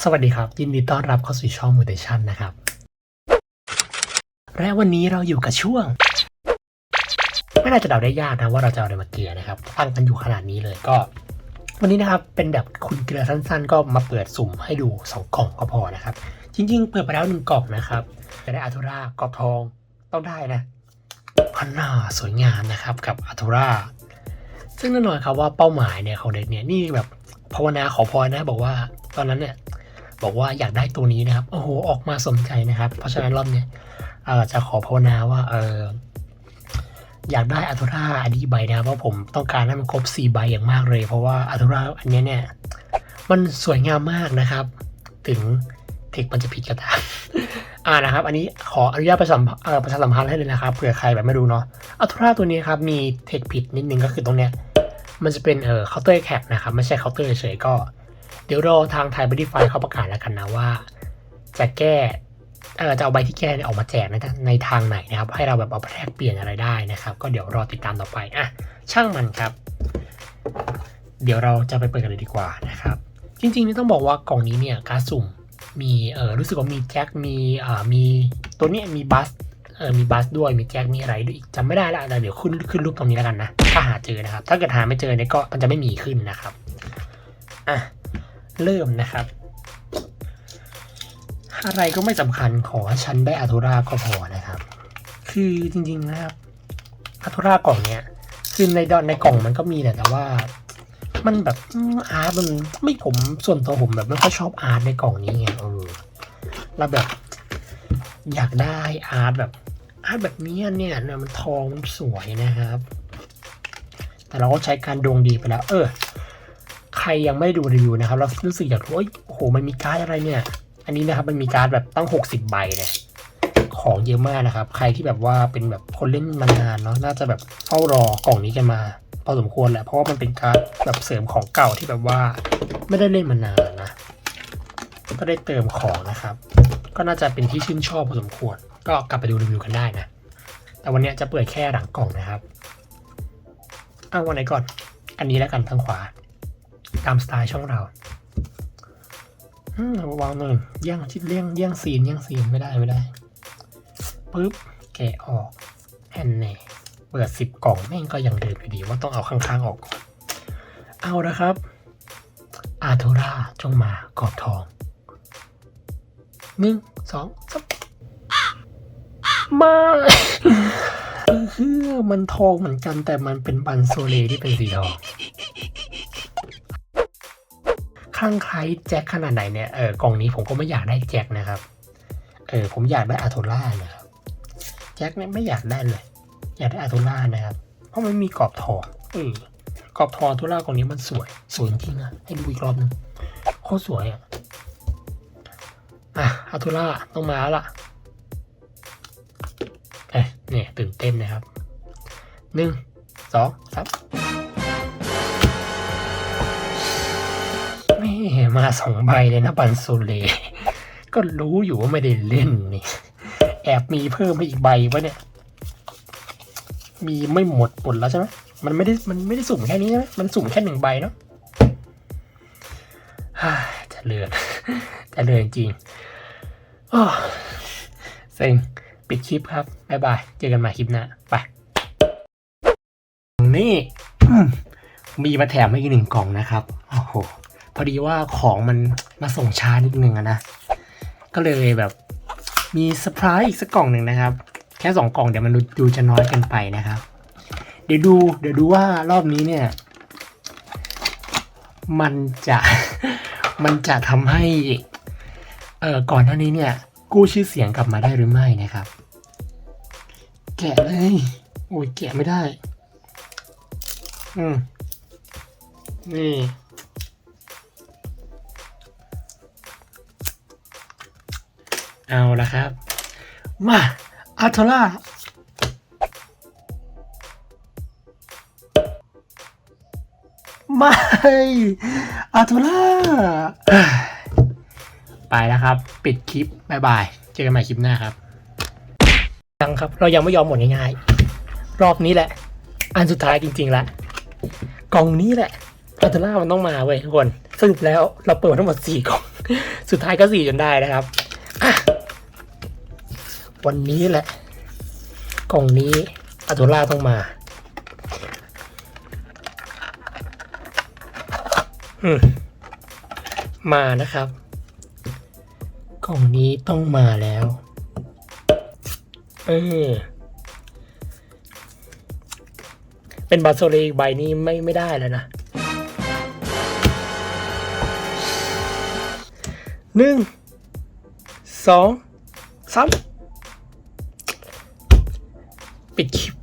สวัสดีครับ ยินดีต้อนรับเข้าสู่ช่องมูเตชันนะครับ และวันนี้เราอยู่กับช่วง ไม่น่าจะเดาได้ยากนะว่าเราจะเอาอะไรมาเกลือนะครับตั้งกันอยู่ขนาดนี้เลยก็ วันนี้นะครับเป็นแบบคุณเกลือสั้น ๆ ก็มาเปิดสุ่มให้ดูสองกล่องก็พอนะครับ จริง ๆ เปิดไปแล้วหนึ่งกล่องนะครับจะได้อาทูรากรอบทองต้องได้นะพันหน้าสวยงามนะครับกับอาทูราซึ่งแน่นอนครับว่าเป้าหมายเนี่ยของเด็กเนี่ยนี่แบบภาวนาขอพรนะบอกว่าตอนนั้นเนี่ย บอกว่าอยากได้ตัวนี้นะครับ โอ้โห ออกมาสมใจนะครับ เพราะฉะนั้นรอบเนี้ยจะขอภาวนาว่าเอออยากได้อัตุราอันนี้ใบนะครับเพราะผมต้องการให้มันครบสี่ใบอย่างมากเลย เพราะว่าอัตุราอันนี้เนี่ยมันสวยงามมากนะครับ ถึงเทคมันจะผิดก็ตามอ่านะครับ อันนี้ขออนุญาตประชาสัมพันธ์เอ่อประชาสัมพันธ์ให้เลยนะครับเผื่อใครแบบไม่รู้เนาะอัตุราตัวนี้ครับมีเทคผิดนิดนึงก็คือตรงเนี้ยมันจะเป็นเอ่อเคาน์เตอร์แคปนะครับไม่ใช่เคาน์เตอร์เฉยก็ เดี๋ยวรอทางไทยบริไฟเขาประกาศแล้วกันนะว่า จะแก้เออจะเอาใบที่แก้เนี่ยออกมาแจกในทางในทางไหนนะครับ ให้เราแบบเอาไปแลกเปลี่ยนอะไรได้นะครับ ก็เดี๋ยวรอติดตามต่อไปอะช่างมันครับ เดี๋ยวเราจะไปเปิดกันเลยดีกว่านะครับ จริงๆนี่ต้องบอกว่ากล่องนี้เนี่ยการสุ่มมีเออรู้สึกว่ามีแจ็คมีอ่ามีตัวเนี้ยมีบัสเออมีบัสด้วยมีแจ็คมีอะไรด้วยอีกจำไม่ได้ละแต่เดี๋ยวขึ้นขึ้นรูปตรงนี้แล้วกันนะถ้าหาเจอนะครับ ถ้าเกิดหาไม่เจอเนี่ยก็มันจะไม่มีขึ้นนะครับอะ เริ่มนะครับ อะไรก็ไม่สำคัญขอให้ฉันได้อัตุราก็พอนะครับ คือจริงๆนะครับอัตุรากล่องเนี้ยคือในดอนในกล่องมันก็มีแหละแต่ว่า มันแบบอาร์ตมันไม่ผมส่วนตัวผมแบบไม่ค่อยชอบอาร์ตในกล่องนี้ไงเออเราแบบ อยากได้อาร์ตแบบอาร์ตแบบนี้เนี่ยเนี่ยมันทองมันสวยนะครับ แต่เราก็ใช้การดวงดีไปแล้ว เออ ใครยังไม่ดูรีวิวนะครับเรารู้สึกอยากรู้ว่าโอ้โหมันมีการ์ดอะไรเนี่ย อันนี้นะครับมันมีการ์ดแบบตั้ง 60 ใบเนี่ยของเยอะมากนะครับ ใครที่แบบว่าเป็นแบบคนเล่นมานานเนาะน่าจะแบบเฝ้ารอกล่องนี้กันมาพอสมควรแหละเพราะว่ามันเป็นการ์ดแบบเสริมของเก่าที่แบบว่าไม่ได้เล่นมานานนะก็ได้เติมของนะครับ ก็น่าจะเป็นที่ชื่นชอบพอสมควร ก็กลับไปดูรีวิวกันได้นะ แต่วันนี้จะเปิดแค่หลังกล่องนะครับเอาวันไหนก่อน อันนี้แล้วกันทางขวา ตามสไตล์ช่องเราอืมวางหนึ่งแย่งชิดเลี่ยงแย่งซีนแย่งซีนไม่ได้ไม่ได้ปึ๊บแกะออกแอนแน่เปิดสิบกล่องแม่งก็ยังเดิมอยู่ดีว่าต้องเอาข้างๆออกก่อนเอาละครับ อาโทราจงมากรอบทองหนึ่งสองสามมาเฮือมันทองเหมือนกันแต่มันเป็นบันโซเลที่เป็นสีทอง คลั่งคล้แจ็คขนาดไหนเนี่ยเออกล่องนี้ผมก็ไม่อยากได้แจ็คนะครับเออผมอยากได้อาโทล่านะครับแจ็คเนี่ยไม่อยากได้เลย อยากได้อาโทล่านะครับ เพราะมันมีกรอบทอเออกรอบทองอาโทล่ากล่องนี้มันสวย สวยจริงอะให้ดูอีกรอบนึงโคตรสวยอะอะอาโทล่าต้องมาละเอ้ยเนี่ยตื่นเต้นนะครับหนึ่งสองสาม ม่มาสองใบเลยนะบันโซเล ก็รู้อยู่ว่าไม่ได้เล่นนี่ แอบมีเพิ่มมาอีกใบวะเนี่ย มีไม่หมดหมดแล้วใช่ไหมมันไม่ได้มันไม่ได้สุ่มแค่นี้ใช่ไหมมันสุ่มแค่หนึ่งใบเนาะฮ่าจะเลือนจะเลือนจริงโอ้เซ็งปิดคลิปครับ บ๊ายบาย เจอกันใหม่คลิปหน้า ไป นี่อืมมีมาแถมให้อีกหนึ่งกล่องนะครับ โอ้โห พอดีว่าของมันมาส่งช้านิดนึงนะ ก็เลยแบบมีเซอร์ไพรส์อีกสักกล่องหนึ่งนะครับ แค่สองกล่องเดี๋ยวมันดูดูจะน้อยเกินไปนะครับ เดี๋ยวดู เดี๋ยวดูว่ารอบนี้เนี่ย มันจะมันจะทำให้เอ่อก่อนหน้านี้เนี่ย กู้ชื่อเสียงกลับมาได้หรือไม่นะครับ แกะเลย โอ้ยแกะไม่ได้ อืมนี่ เอาละครับ มาอาโทล่าไม่อาโทล่าไปแล้วครับ ปิดคลิปบายบาย เจอกันใหม่คลิปหน้าครับยังครับ เรายังไม่ยอมหมดง่ายๆ รอบนี้แหละ อันสุดท้ายจริงๆละกล่องนี้แหละอาโทล่ามันต้องมาเว้ยทุกคน สรุปแล้วเราเปิดทั้งหมดสี่กล่อง สุดท้ายก็สี่จนได้นะครับ อะ วันนี้แหละ กล่องนี้อัตุล่าต้องมาอืมมานะครับ กล่องนี้ต้องมาแล้วเออเป็นบาโซเลอีกใบนี้ไม่ไม่ได้แล้วนะหนึ่งสองสาม ปิดคลิป